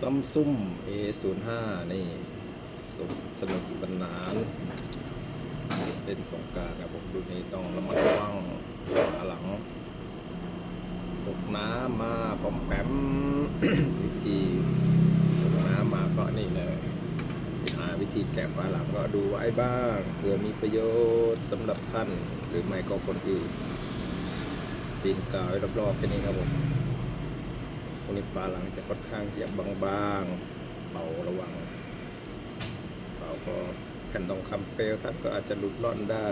ซัมซุง A05 นี่สสนุกสนานเป็นสงการครับผมรุ่นนี้ต้องระมัดระวังขาหลังตกน้ำมาปอมแปมวิธีตกน้ำมาก็นี่เลยหาวิธีแกะฝาหลังก็ดูไว้บ้างเผื่อมีประโยชน์สำหรับท่านหรือไม่ก็คนอื่นซีนกาวไว้รอบๆแค่นี้ครับผม รงนี้ฝาหลังจะค่อนข้างจะบางๆเบาระวังเบาก็แผ่นทองคำเปลวท่านก็อาจจะหลุดล่อนได้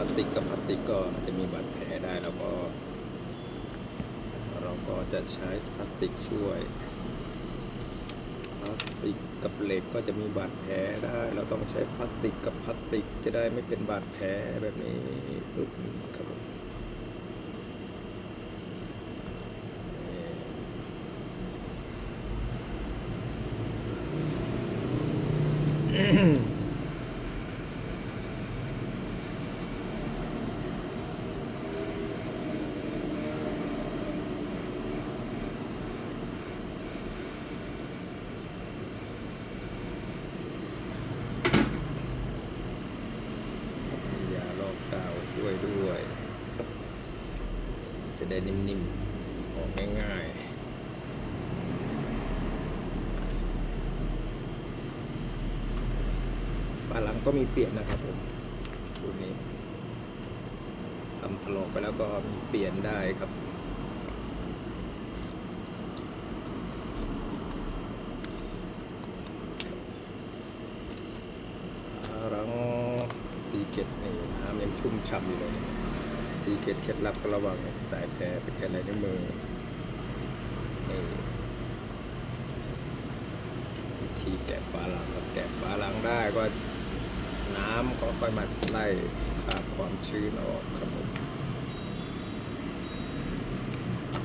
ลาสติกกับพลาสติกก็อาจจะมีบาดแผลได้แล้วก็ เราก็จะใช้พลาสติกช่วยพลาสติกกับเหล็กก็จะมีบาดแผลได้ เราต้องใช้พลาสติกกับพลาสติกจะได้ไม่เป็นบาดแผลแบบนี้ปึ๊บครับผมมียาลอกกาวช่วยด้วย จะ ได้นิ่มๆ ออกง่ายๆฝาหลังก็มีเปลี่ยนนะครับผมรุ่นนี้ทำถลอกไปแล้วก็มีเปลี่ยนได้ครับหลังสีเกตนี่น้ำยังชุ่มฉ่ำอยู่เลย สีเกตเคล็ดลับก็ระวังสายแผลสแกนลายนิ้วมือนี่วิธีแกะฝาหลังครับแกะฝาหลังได้ก็น้ำก็ค่อยมาไล่ขาบความชื้นออกครับผม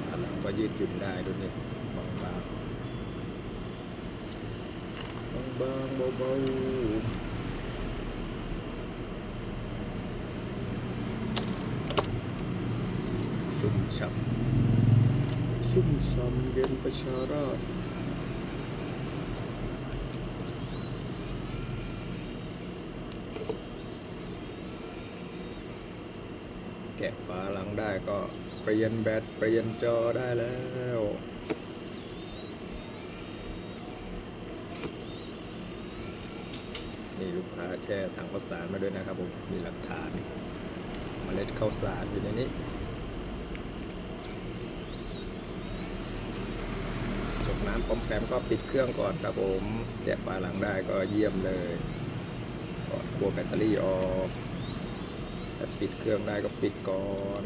ฝาหลังก็ยืดหยุ่นได้ด้วยนี่บางๆบางๆเบาๆ ชุ่มฉ่ำชุ่มฉ่ำเย็นประชาราษฎร์ะฝาหลังได้ก็เปลี่ยนแบตเปลี่ยนจอได้แล้วนี่ลูกค้าแช่ถังข้าวสารมาด้วยนะครับผม มีหลักฐานมเมล็ดข้าวสารอยู่ในนี้จบ น้ำปอมแปมก็ปิดเครื่องก่อนครับผมแกะฝาหลังได้ก็เยี่ยมเลยกดคั่วแบตเตอรี่ออกถ้าปิดเครื่องได้ก็ปิดก่อน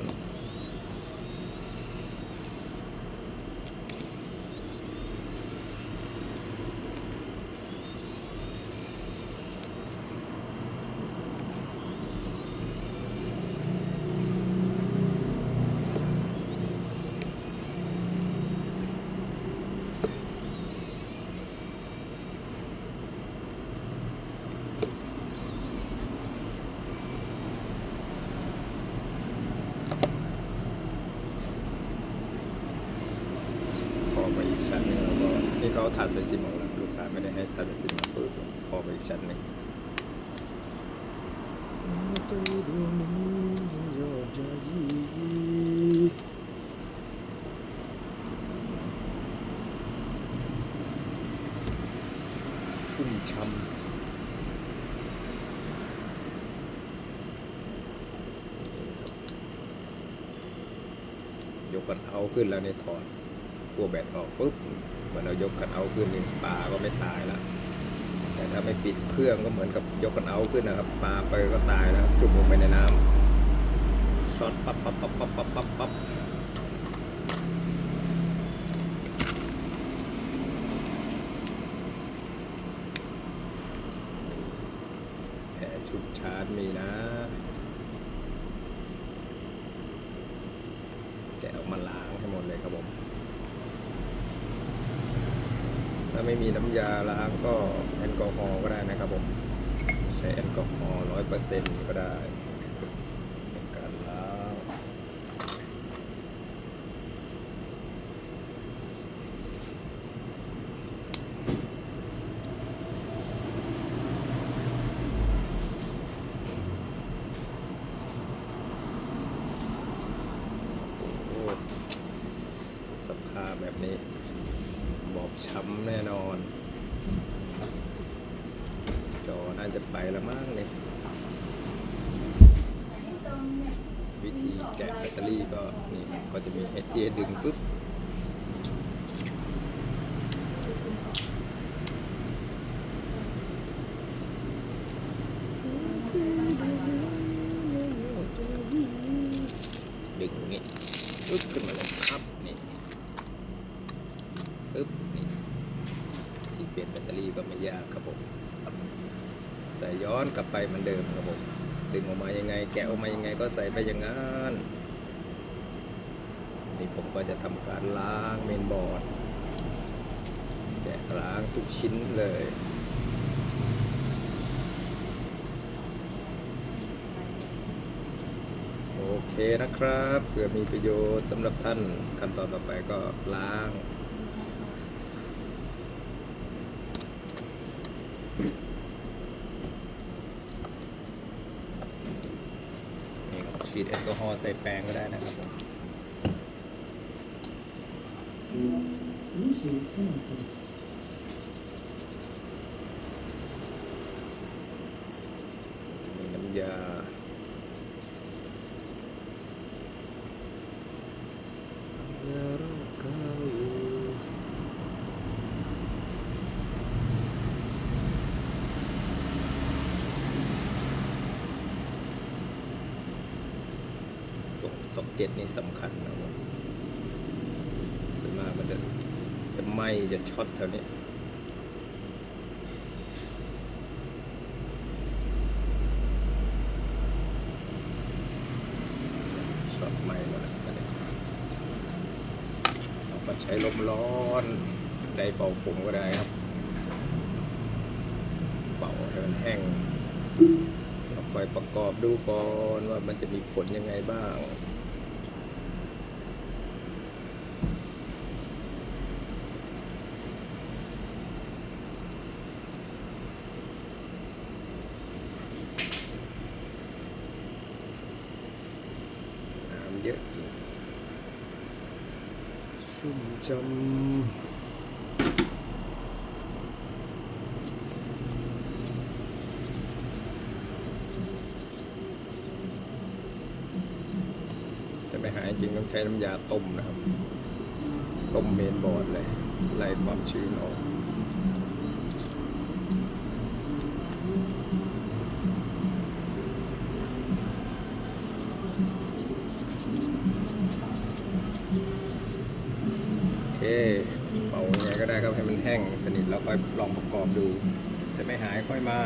คอไปอีกชั้นหนึงแล้ว ก็นี่เขาถาดใส่ซิมออกแล้วลูกค้าไม่ได้ให้ถาดใส่ซิมมาปุ๊บคอไปอีกชั้นหนึ่งชุ่มช่ำยกกันเอาขึ้นแล้วเนี่ยถอดขั้วแบตออกปุ๊บ เหมือนเรายกกันเอาขึ้นนี่ปลาก็ไม่ตายแล้วแต่ถ้าไม่ปิดเครื่องก็เหมือนกับยกกันเอาขึ้นนะครับปลาไปก็ตายแล้วจุ่มลงไปในน้ำช็อตปั๊บปั๊บปั๊บปั๊บปั๊บปั๊บปั๊บแผลชุดชาร์จมีนะแกะออกมาล้างให้หมดเลยครับผม ถ้าไม่มีน้ำยาล้างก็แอลกอฮอล์ก็ได้นะครับผม ใช้แอลกอฮอล์ร้อยเปอร์เซ็นต์ก็ได้ในการล้าง โอ้สภาพแบบนี้ บอบช้ำแน่นอน จอน่าจะไป แล้วมั้งเนี่ยวิธีแกะแบตเตอรี่ก็นี่ก็จะมีเอเจดึงปุ๊บดึงอย่างนี้ปึ๊บขึ้นมาเลยครับนี่ปึ๊บนี่ที่เปลี่ยนแบตเตอรี่ก็ไม่ยากครับผม ใส่ย้อนกลับไปเหมือนเดิมครับผมดึงออกมายังไง แกะออกมายังไงก็ใส่ไปอย่างนั้นนี่ผมก็จะทำการล้างเมนบอร์ดแกะล้างทุกชิ้นเลยโอเคนะครับเผื่อมีประโยชน์สำหรับท่านขั้นตอนต่อไปก็ล้าง นี่ครับ ฉีดแอลกอฮอล์ใส่แปรงก็ได้นะครับผมน้ำยา ตรงซ็อ กเก็ตนี่สำคัญนะครับส่วนมากมันจะจะไหม้จะช็อตแถวนี้ช็อตไหม้หมดแล้วอันนี้เราก็ใช้ลมร้อนได้เป่าผมก็ได้ครับ เป่าให้มันแห้งเราคอยประกอบดูก่อนว่ามันจะมีผลยังไงบ้าง ยอะจริง ชุ่มจำจะไม่หายจริงต้องใช้น้ำยาต้มนะครับ ต้มเมนบอร์ดเลยไล่ความชื้นออก โอเค เป่ายังไงก็ ได้ครับให้มันแห้งสนิทแล้วค่อยลองประกอบดู จะไม่หายค่อยมา